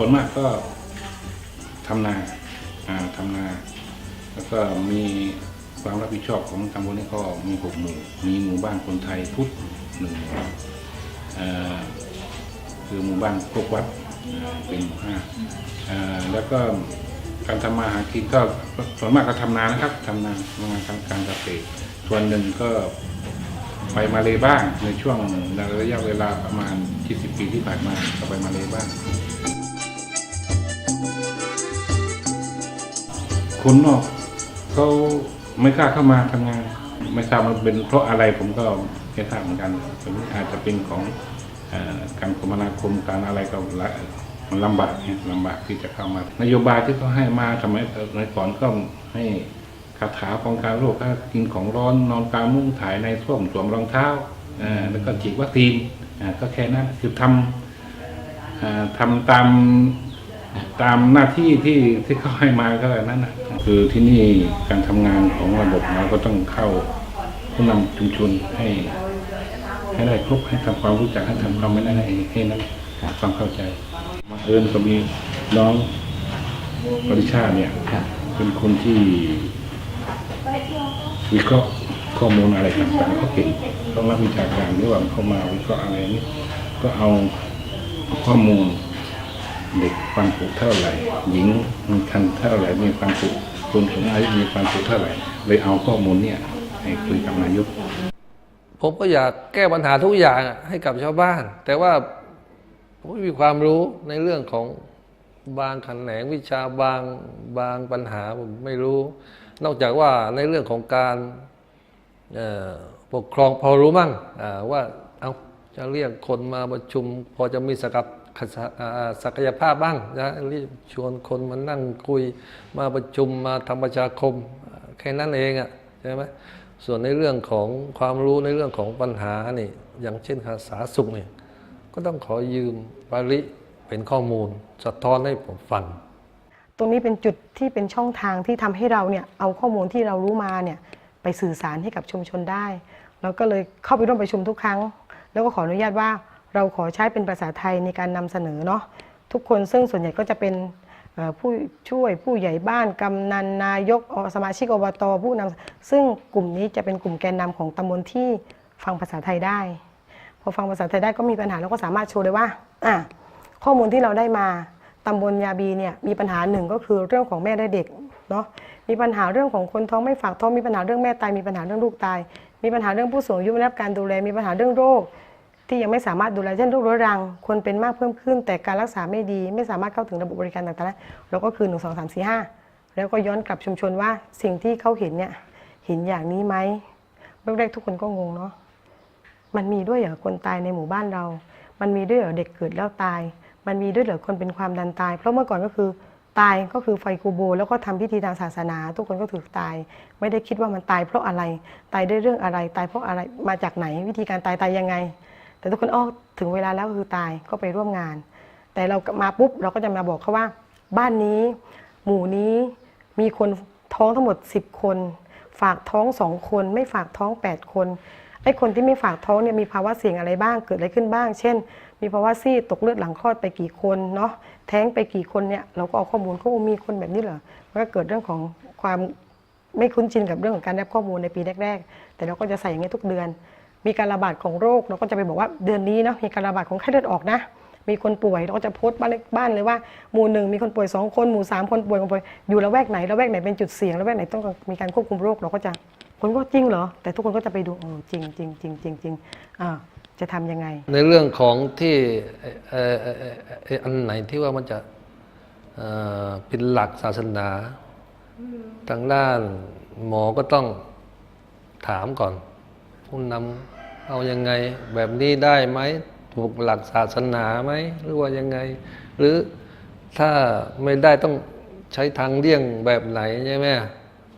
ส่วนมากก็ทำนาอ่าทำนา แล้วก็มีความรับผิดชอบของตำบลนี้ก็มีหกหมู่ มีหมู่บ้านคนไทยพุทธหนึ่งอ่อคือหมู่บ้านโคกวัดเป็นหมู่ห้าอ่อแล้วก็การทำมาหากินก็ส่วนมากก็ทำนานะครับทำนาทำงานทำการเกษตรส่วนหนึ่งก็ไปมาเลยบ้างในช่วงระยะเวลาประมาณ 20 ปีที่ผ่านมาก็ไปมาเลยบ้าง คนนอกเขาไม่กล้าเข้ามาทำงาน ไม่ทราบมันเป็นเพราะอะไรผมก็ไม่ทราบเหมือนกันผมอาจจะเป็นของอการคมนาคมการอะไรก็ละมันลำบากเนี่ยลำบากที่จะเข้ามานโยบายที่เขาให้มาสมัยสมัยก่อนก็ให้คาถาป้องกันโรคกินของร้อนนอนกลางมุ้งถ่ายในส้วมสวมรองเท้าแล้วก็ฉีดวัคซีนก็แค่นั้นคือทำอทำตาม ตามหน้าที่ที่ที่เขาให้มาก็แบบนั้นนะคือที่นี่การทำงานของระบบเราก็ต้องเข้าผู้นำชุมชนให้ ให้ได้ครบให้ทำความรู้จักให้ทำความไม่ได้ให้ให้นั้นความเข้าใจมาเอิญก็มีน้องปริชาเนี่ยครับเป็นคนที่วิเคราะห์ข้อมูลอะไรต่างๆเขาเก่งเขานักวิชาการหรือว่าเขามาวิเคราะห์อะไรนี่ก็เอาข้อมูล เด็กความจุเท่าไหร่ หญิงมีคันเท่าไหร่มีความจุคนสูงอายุมีความจุเท่าไหร่เลยเอาข้อมูลเนี่ยให้คุยกับนายกผมก็อยากแก้ปัญหาทุกอย่างให้กับชาวบ้าน แต่ว่าผมไม่มีความรู้ในเรื่องของบางแขนงวิชาบางบางปัญหาผมไม่รู้ นอกจากว่าในเรื่องของการปกครองพอรู้มั่งว่าเอาจะเรียกคนมาประชุม พอจะมีศักยอ่า ศักยภาพบ้างนะรียกชวนคนมานั่งคุยมาประชุมมาทำประชาคมแค่นั้นเองอะใช่ไหมส่วนในเรื่องของความรู้ในเรื่องของปัญหานี่อย่างเช่นภาษาสุขเนี่ยก็ต้องขอยืมปาริเป็นข้อมูล สะท้อนให้ผมฟัง ตรงนี้เป็นจุดที่เป็นช่องทางที่ทำให้เราเนี่ยเอาข้อมูลที่เรารู้มาเนี่ยไปสื่อสารให้กับชุมชนได้ เราก็เลยเข้าไปร่วมประชุมทุกครั้ง แล้วก็ขออนุญาตว่า เราขอใช้เป็นภาษาไทยในการนำเสนอเนาะทุกคนซึ่งส่วนใหญ่ก็จะเป็นผู้ช่วยผู้ใหญ่บ้านกำนันนายกสมาชิกอบตผู้นำซึ่งกลุ่มนี้จะเป็นกลุ่มแกนนำของตำบลที่ฟังภาษาไทยได้ พอฟังภาษาไทยได้ก็มีปัญหาเราก็สามารถโชว์ได้ว่าอะข้อมูลที่เราได้มาตำบลยาบีเนี่ยมีปัญหาหนึ่งก็คือเรื่องของแม่และเด็กเนาะมีปัญหาเรื่องของคนท้องไม่ฝากท้องมีปัญหาเรื่องแม่ตายมีปัญหาเรื่องลูกตาย มีปัญหาเรื่องผู้สูงอายุไม่รับการดูแลมีปัญหาเรื่องโรค ที่ยังไม่สามารถดูแลเช่นโรคเรื้อรังคนเป็นมากเพิ่มขึ้น แต่การรักษาไม่ดี ไม่สามารถเข้าถึงระบบบริการต่างๆได้เราก็คือ1 2 3 4 5 แล้วก็ย้อนกลับชุมชนว่าสิ่งที่เขาเห็นเนี่ยเห็นอย่างนี้ไหมแรกๆทุกคนก็งงเนาะมันมีด้วยเหรอคนตายในหมู่บ้านเรา มันมีด้วยเหรอเด็กเกิดแล้วตาย มันมีด้วยเหรอคนเป็นความดันตาย เพราะเมื่อก่อนก็คือตายก็คือไฟกูโบ แล้วก็ทำพิธีทางศาสนา ทุกคนก็ถือตาย ไม่ได้คิดว่ามันตายเพราะอะไร ตายด้วยเรื่องอะไร ตายเพราะอะไร มาจากไหน วิธีการตายตายยังไง แต่ทุกคนอ้อถึงเวลาแล้วคือตายก็ไปร่วมงาน แต่เรามาปุ๊บเราก็จะมาบอกเขาว่า บ้านนี้ หมู่นี้มีคนท้องทั้งหมด 10 คน ฝากท้องสองคน ไม่ฝากท้อง 8 คนไอ้คนที่ไม่ฝากท้องเนี่ยมีภาวะเสี่ยงอะไรบ้างเกิดอะไรขึ้นบ้าง เช่น มีภาวะซีดตกเลือดหลังคลอดไปกี่คนเนาะแท้งไปกี่คนเนี่ยเราก็เอาข้อมูลเขามีคนแบบนี้เหรอมันก็เกิดเรื่องของความไม่คุ้นชินกับเรื่องของการรับข้อมูลในปีแรก ๆ แต่เราก็จะใส่อย่างนี้ทุกเดือน มีการระบาดของโรคเราก็จะไปบอกว่าเดือนนี้เนาะมีการระบาดของไข้เลือดออกนะมีคนป่วยเราก็จะโพสต์บ้านเลขบ้านเลยว่าหมู่หนึ่งมีคนป่วยสองคนหมู่สามคนป่วยคนป่วยอยู่ละแวกไหนละแวกไหนเป็นจุดเสี่ยงละแวกไหนต้องมีการควบคุมโรคเราก็จะคนก็จริงเหรอ แต่ทุกคนก็จะไปดูเออจริงจริงจริงจริงจริงอ่าจะทำยังไง ในเรื่องของที่เอ่อเอ่อเอ่อเอ่ออันไหนที่ว่ามันจะเอ่อเป็นหลักศาสนาทางด้านหมอก็ต้องถามก่อนผู้นำ เอายังไงแบบนี้ได้ไหมถูกหลักศาสนาไหมหรือว่ายังไง หรือถ้าไม่ได้ต้องใช้ทางเลี่ยงแบบไหนใช่ไหม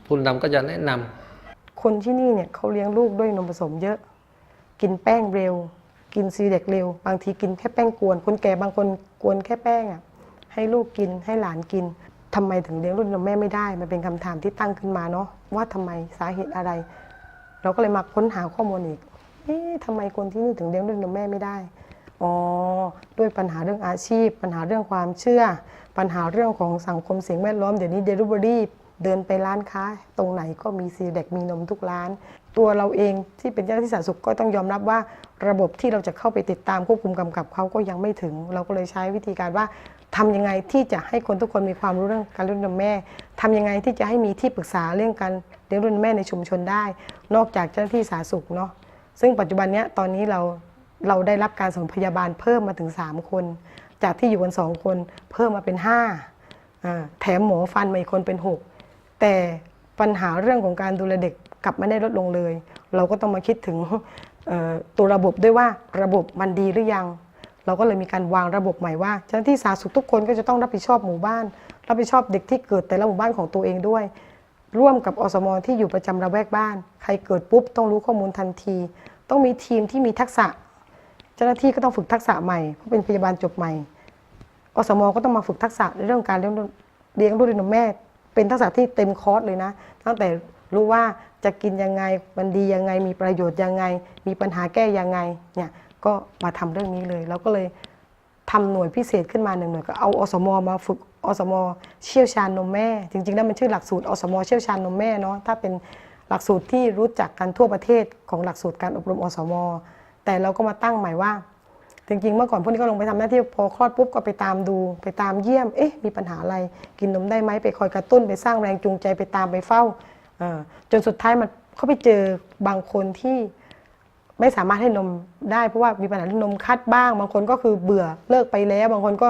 ผู้นำก็จะแนะนำคนที่นี่เนี่ยเขาเลี้ยงลูกด้วยนมผสมเยอะ กินแป้งเร็ว กินซีเด็กเร็ว บางทีกินแค่แป้งกวน คนแก่บางคนกวนแค่แป้งอะให้ลูกกินให้หลานกินทำไมถึงเลี้ยงลูกนมแม่ไม่ได้ มันเป็นคำถามที่ตั้งขึ้นมาเนาะว่าทำไมสาเหตุอะไร เราก็เลยมาค้นหาข้อมูลอีก อ๊ะทำไมคนที่นี่ถึงเลี้ยงด้วยนมแม่ไม่ได้ อ๋อ ด้วยปัญหาเรื่องอาชีพ ปัญหาเรื่องความเชื่อ ปัญหาเรื่องของสังคมสิ่งแวดล้อม เดี๋ยวนี้เดลิเวอรี่เดินไปร้านค้า ตรงไหนก็มีซีเด็กมีนมทุกร้าน ตัวเราเองที่เป็นเจ้าหน้าที่สาธารณสุขก็ต้องยอมรับว่า ระบบที่เราจะเข้าไปติดตามควบคุมกำกับเขาก็ยังไม่ถึง เราก็เลยใช้วิธีการว่าทำยังไงที่จะให้คนทุกคนมีความรู้เรื่องการเลี้ยงดูนมแม่ทำยังไงที่จะให้มีที่ปรึกษาเรื่องการเลี้ยงดูนมแม่ในชุมชนได้ นอกจากเจ้าหน้าที่สาธารณสุขเนาะ ซึ่งปัจจุบันนี้ตอนนี้เราเราได้รับการส่งพยาบาลเพิ่มมาถึง 3 คน จากที่อยู่กัน 2 คนเพิ่มมาเป็น5าแถมหมอฟันมาอีกคนเป็น 6 แต่ปัญหาเรื่องของการดูแลเด็กกลับไม่ได้ลดลงเลย เราก็ต้องมาคิดถึงตัวระบบด้วยว่าระบบมันดีหรือยัง เราก็เลยมีการวางระบบใหม่ว่าเจ้าหน้าที่สาธารณสุขทุกคนก็จะต้องรับผิดชอบหมู่บ้าน รับผิดชอบเด็กที่เกิดแต่ละหมู่บ้านของตัวเองด้วย ร่วมกับอสมที่อยู่ประจำระแวกบ้าน ใครเกิดปุ๊บต้องรู้ข้อมูลทันที ต้องมีทีมที่มีทักษะ เจ้าหน้าที่ก็ต้องฝึกทักษะใหม่เพราะเป็นพยาบาลจบใหม่ อสมก็ต้องมาฝึกทักษะในเรื่องการเลี้ยงดูเลี้ยงลูกด้วยนมแม่ เป็นทักษะที่เต็มคอร์สเลยนะ ตั้งแต่รู้ว่าจะกินยังไงมันดียังไง มีประโยชน์ยังไง มีปัญหาแก้ยังไงเนี่ยก็มาทำเรื่องนี้เลย แล้วก็เลยทำหน่วยพิเศษขึ้นมาหนึ่งหน่วยก็เอาอสมมาฝึก อสมเชี่ยวชาญนมแม่ จริงๆแล้วมันชื่อหลักสูตรอสมเชี่ยวชาญนมแม่เนาะถ้าเป็นหลักสูตรที่รู้จักกันทั่วประเทศของหลักสูตรการอบรมอสม แต่เราก็มาตั้งใหม่ว่า จริงๆเมื่อก่อนพวกนี้ก็ลงไปทำหน้าที่พอคลอดปุ๊บก็ไปตามดู ไปตามเยี่ยมเอ๊ะมีปัญหาอะไรกินนมได้ไหมไปคอยกระตุ้นไปสร้างแรงจูงใจไปตามไปเฝ้าจนสุดท้ายมันเขาไปเจอบางคนที่ไม่สามารถให้นมได้เพราะว่ามีปัญหาเรื่องนมคัดบ้าง บางคนก็คือเบื่อเลิกไปแล้ว บางคนก็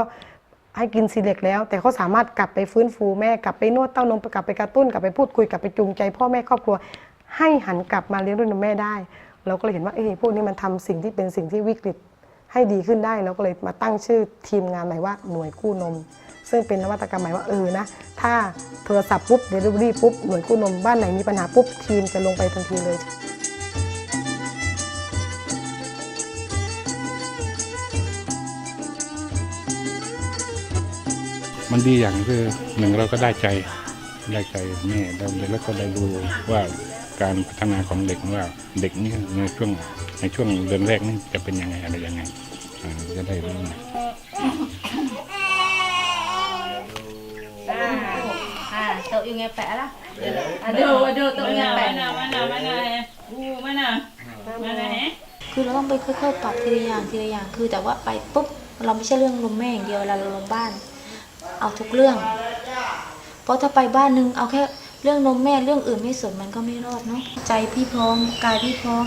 ให้กินซีเล็กแล้ว แต่เขาสามารถกลับไปฟื้นฟูแม่กลับไปนวดเต้านมกลับไปกระตุ้นกลับไปพูดคุยกลับไปจูงใจ พ่อแม่ครอบครัว ให้หันกลับมาเลี้ยงด้วยนมแม่ได้ เราก็เลยเห็นว่าเอ้พวกนี้มันทำสิ่งที่เป็นสิ่งที่วิกฤตให้ดีขึ้นได้เราก็เลยมาตั้งชื่อทีมงานใหม่ว่าหน่วยกู้นม ซึ่งเป็นนวัตกรรมใหม่ว่าเออนะ ถ้าโทรศัพท์ปุ๊บเดลิเวอรี่ปุ๊บหน่วยกู้นมบ้านไหนมีปัญหาปุ๊บทีมจะลงไปทันทีเลย มันดีอย่างคือหนึ่งเราก็ได้ใจได้ใจแม่แล้วแล้วก็ได้รู้ว่าการพัฒนาของเด็กว่าเด็กนี่ในช่วงในช่วงเดือนแรกนี่จะเป็นยังไงอะไรยังไงอ่าจะได้รู้ À, tự yêu nghe bẻ đó. À, đồ, đồ, tự nghe มะ bẻ. นาวมะนาวมะนาวอู้มะนาวมะนาวแฮะคือเราต้องไปค่อยๆปรับทีละอย่างทีละอย่างคือแต่ว่าไปปุ๊บเราไม่ใช่เรื่องลมแม่อย่างเดียวเวลาเราลงบ้าน เอาทุกเรื่อง เพราะถ้าไปบ้านนึงเอาแค่เรื่องนมแม่เรื่องอื่นไม่สนมันก็ไม่รอดเนาะใจพี่พร้อมกายพี่พร้อม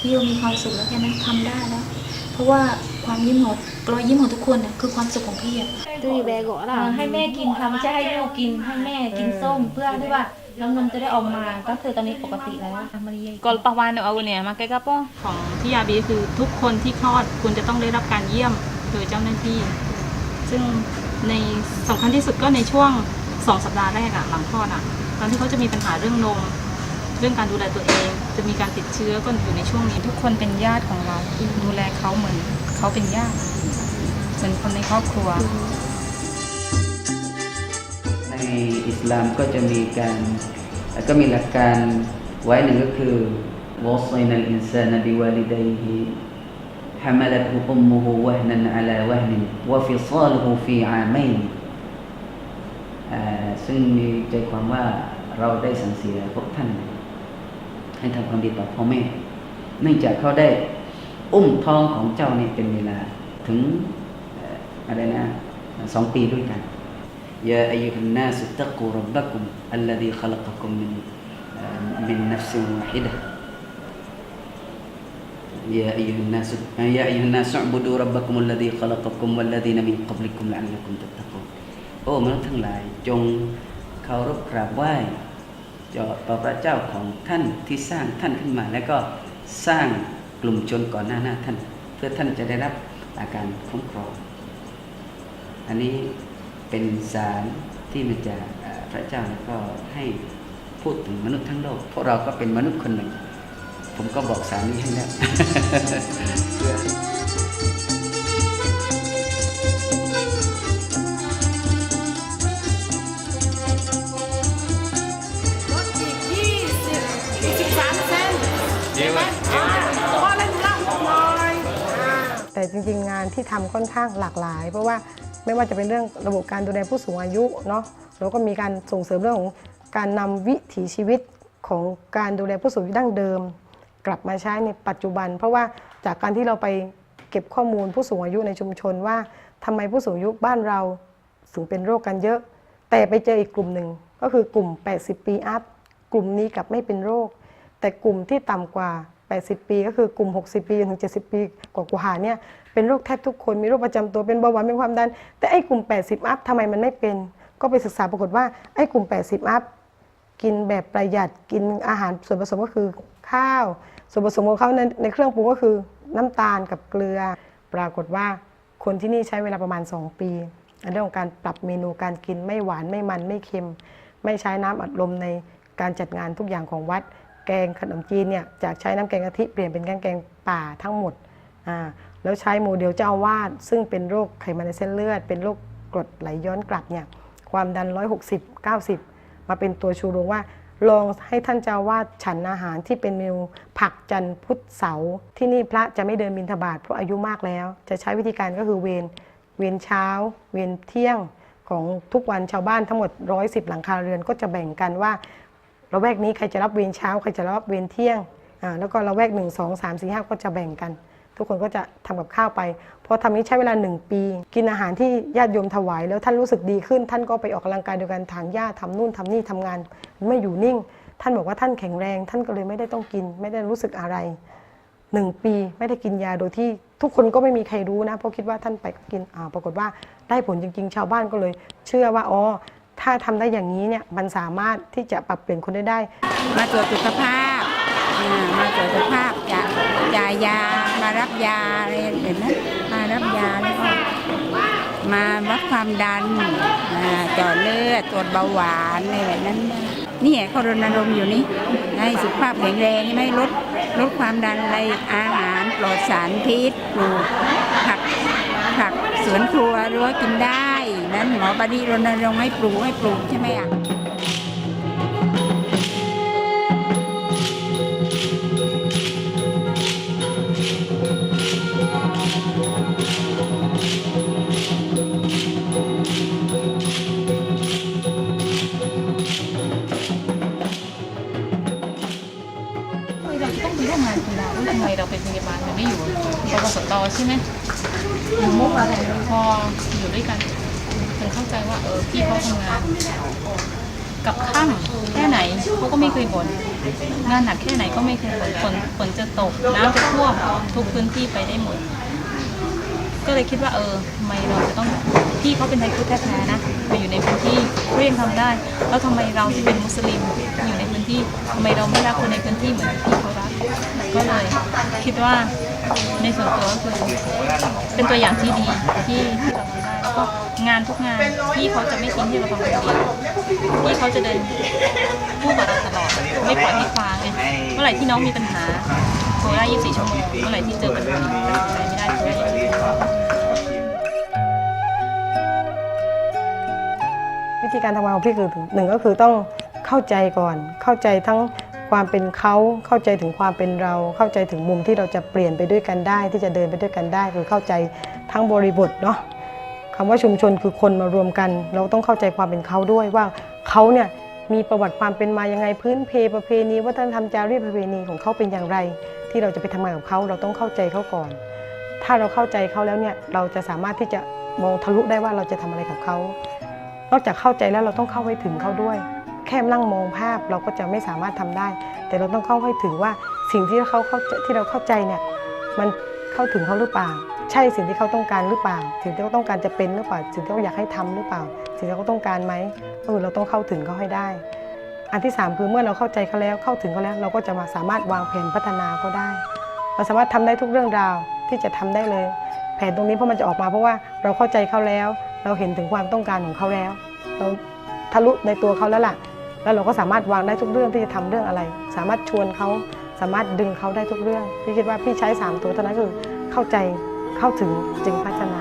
พี่มีความสุขแล้วแค่นั้นทำได้แล้ว เพราะว่าความยิ้มของรอยยิ้มของทุกคนน่ะคือความสุขของพี่อะ Tôi đi về gõ เอ่อ là ให้แม่กินค่ะไม่ใช่ให้ลูกกินให้แม่กินส้มเพื่อที่ว่าน้ำนมจะได้ออกมาก็คือตอนนี้ปกติแล้วอะมารีกอลปาวานเอาเนี่ยมาใกล้กับป้อของที่ยาบีคือทุกคนที่คลอดคุณจะต้องได้รับการเยี่ยมโดยเจ้าหน้าที่ ซึ่ง ในสำคัญที่สุดก็ในช่วงสองสัปดาห์แรกอะหลังคลอดอะตอนที่เขาจะมีปัญหาเรื่องนม เรื่องการดูแลตัวเอง จะมีการติดเชื้อก็อยู่ในช่วงนี้ ทุกคนเป็นญาติของเราดูแลเขาเหมือนเขาเป็นญาติเหมือนคนในครอบครัว ในอิสลามก็จะมีการก็มีหลักการไว้หนึ่งก็คือวอสไนนัลอินซานบิวาลิดัยฮิ حملته أمه وهنا على وهن وفصاله في عامين อ่าซึ่งมีใจความว่าเราได้สั่งเสียพวกท่าน ให้ทำความดีต่อพ่อแม่ เนื่องจากเขาได้อุ้มท้องของเจ้านี่เป็นเวลาถึงเอ่ออะไรนะสองปีด้วยกัน يا أيها الناس اتقوا ربكم الذي خلقكم من من نفس واحدة يا أيها الناس يا أيها الناس اعبدوا ربكم الذي خلقكم والذين من قبلكم لعلكم تتقون โอ้มนุษย์ทั้งหลายจงเคารพกราบไหว้เจ้าต่อพระเจ้าของท่านที่สร้างท่านขึ้นมา แล้วก็สร้างกลุ่มชนก่อนหน้าหน้าท่าน เพื่อท่านจะได้รับอาการคุ้มครอง อันนี้เป็นสารที่มาจากเอ่อพระเจ้าแล้วก็ให้พูดถึงมนุษย์ทั้งโลกพวกเราก็เป็นมนุษย์คนหนึ่ง ผมก็บอกสารนี้ให้แล้วเพื่อแต่จริงๆ งานที่ทำค่อนข้างหลากหลาย เพราะว่าไม่ว่าจะเป็นเรื่องระบบการดูแลผู้สูงอายุเนาะเราก็มีการส่งเสริมเรื่องของการนำวิถีชีวิตของการดูแลผู้สูงอายุดั้งเดิม กลับมาใช้ในปัจจุบัน เพราะว่าจากการที่เราไปเก็บข้อมูลผู้สูงอายุในชุมชนว่าทำไมผู้สูงอายุบ้านเราถึงเป็นโรคกันเยอะ แต่ไปเจออีกกลุ่มหนึ่งก็คือกลุ่ม 80 ปีอัพกลุ่มนี้กลับไม่เป็นโรค แต่กลุ่มที่ต่ำกว่า 80 ปี ก็คือกลุ่ม 60 ปีจนถึง 70 ปีกว่าๆเนี่ยเป็นโรคแทบทุกคนมีโรคประจำตัวเป็นเบาหวานเป็นความดัน แต่ไอ้กลุ่ม 80 อัพทำไมมันไม่เป็น ก็ไปศึกษาปรากฏว่าไอ้กลุ่ม 80 อัพกินแบบประหยัดกินอาหารส่วนผสมก็คือข้าว ส่วนผสมของเขาในในเครื่องปรุงก็คือน้ำตาลกับเกลือ ปรากฏว่าคนที่นี่ใช้เวลาประมาณ 2 ปีเรื่องของการปรับเมนูการกินไม่หวานไม่มันไม่เค็ม ไม่ใช้น้ำอัดลมในการจัดงานทุกอย่างของวัด แกงขนมจีนเนี่ยจากใช้น้ำแกงกะทิเปลี่ยนเป็นแกงแกงป่าทั้งหมดอ่าแล้วใช้โมเดลเจ้าอาวาดซึ่งเป็นโรคไขมันในเส้นเลือด เป็นโรคกรดไหลย้อนกลับเนี่ยความดัน 160 90 มาเป็นตัวชูโรงว่า ลองให้ท่านเจ้าวาดฉันอาหารที่เป็นเมนูผักจันทร์พุธเสาร์ที่นี่พระจะไม่เดินบิณฑบาตเพราะอายุมากแล้ว จะใช้วิธีการก็คือเวรเวรเช้า เวรเที่ยงของทุกวันชาวบ้านทั้งหมด 110 หลังคาเรือนก็จะแบ่งกันว่าระแวกนี้ใครจะรับเวรเช้าใครจะรับเวรเที่ยงอ่าแล้วก็ระแวกหนึ่งสองสามสี่ห้าก็จะแบ่งกัน ทุกคนก็จะทำกับข้าวไป พอทำนี้ใช้เวลาหนึ่งปี กินอาหารที่ญาติโยมถวาย แล้วท่านรู้สึกดีขึ้น ท่านก็ไปออกกำลังกายโดยการถางหญ้าทำนู่นทำนี่ทำงาน ไม่อยู่นิ่ง ท่านบอกว่าท่านแข็งแรง ท่านก็เลยไม่ได้ต้องกิน ไม่ได้รู้สึกอะไรหนึ่งปีไม่ได้กินยาโดยที่ทุกคนก็ไม่มีใครรู้นะเพราะคิดว่าท่านไปกินอ่าปรากฏว่าได้ผลจริง ๆ ชาวบ้านก็เลย เชื่อว่าอ๋อถ้าทำได้อย่างนี้เนี่ยมันสามารถที่จะปรับเปลี่ยนคนได้ได้ มาตรวจสุขภาพมาตรวจสุขภาพจ่ายจ่ายยามารับยาอะไรเห็นไหม ยาแล้วก็มาวัดความดันอ่าเลือดตรวจเบาหวานอะไรแบบนั้นนะนี่ไงเขารณรงค์อยู่นี่ให้สุขภาพแข็งแรงไม่ลดลดความดันอะไรอาหารปลอดสารพิษปลูกผักผักสวนครัวรั้วกินได้ นั้นหมอบดีรณรงค์ให้ปลูกให้ปลูกใช่ไหมอะ ใช่ไหมมุกอะไรพออยู่ด้วยกันถึงเข้าใจว่าเออพี่เขาทำงานกับข้ามแค่ไหนเขาก็ไม่เคยบ่นงานหนักแค่ไหนก็ไม่เคยบ่นฝนฝนจะตกน้ำจะท่วมทุกพื้นที่ไปได้หมด ก็เลยคิดว่าเออทำไมเราจะต้องพี่เขาเป็นไทยพุทธแท้ๆนะ อยู่ในพื้นที่เขายังทำได้ แล้วทำไมเราที่เป็นมุสลิมอยู่ในพื้นที่ทำไมเราไม่รักคนในพื้นที่เหมือนที่เขารักก็เลยคิดว่าในส่วนตัวก็คือเป็นตัวอย่างที่ดีที่ที่เราทำได้แล้วก็งานทุกงานพี่เขาจะไม่ทิ้งที่เราทำคนเดียวพี่เขาจะเดินคู่กับเราตลอดไม่ปล่อยให้คว้างไงเมื่อไหร่ที่น้องมีปัญหาโทรได้24ชั่วโมงเมื่อไหร่ที่เจอปัญหาตัดสินใจไม่ได้โทรได้24ชั่วโมง วิธีการทำงานของพี่คือหนึ่งก็คือต้องเข้าใจก่อน เข้าใจทั้งความเป็นเขาเข้าใจถึงความเป็นเรา เข้าใจถึงมุมที่เราจะเปลี่ยนไปด้วยกันได้ ที่จะเดินไปด้วยกันได้ คือเข้าใจทั้งบริบทเนาะคำว่าชุมชนคือคนมารวมกัน เราต้องเข้าใจความเป็นเขาด้วยว่าเขาเนี่ยมีประวัติความเป็นมายังไงพื้นเพประเพณีวัฒนธรรมจารีตประเพณีของเขาเป็นอย่างไร ที่เราจะไปทำงานกับเขาเราต้องเข้าใจเขาก่อน ถ้าเราเข้าใจเขาแล้วเนี่ยเราจะสามารถที่จะมองทะลุได้ว่าเราจะทำอะไรกับเขา นอกจากเข้าใจแล้วเราต้องเข้าให้ถึงเขาด้วย แค่นั่งมองภาพเราก็จะไม่สามารถทำได้ แต่เราต้องเข้าให้ถึงว่าสิ่งที่เขาเข้าที่เราเข้าใจเนี่ยมันเข้าถึงเขาหรือเปล่า ใช่สิ่งที่เขาต้องการหรือเปล่า สิ่งที่เขาต้องการจะเป็นหรือเปล่า สิ่งที่เขาอยากให้ทำหรือเปล่า สิ่งที่เขาต้องการไหมก็คือเราต้องเข้าถึงเขาให้ได้ อันที่สามคือเมื่อเราเข้าใจเขาแล้วเข้าถึงเขาแล้ว เราก็จะมาสามารถวางแผนพัฒนาเขาได้ เราสามารถทำได้ทุกเรื่องราวที่จะทำได้เลย แผนตรงนี้เพราะมันจะออกมาเพราะว่าเราเข้าใจเขาแล้ว เราเห็นถึงความต้องการของเขาแล้ว เราทะลุในตัวเขาแล้วล่ะ แล้วเราก็สามารถวางได้ทุกเรื่องที่จะทำเรื่องอะไร สามารถชวนเขาสามารถดึงเขาได้ทุกเรื่อง พี่คิดว่าพี่ใช้ 3 ตัวเท่านั้นคือเข้าใจเข้าถึงจึงพัฒนา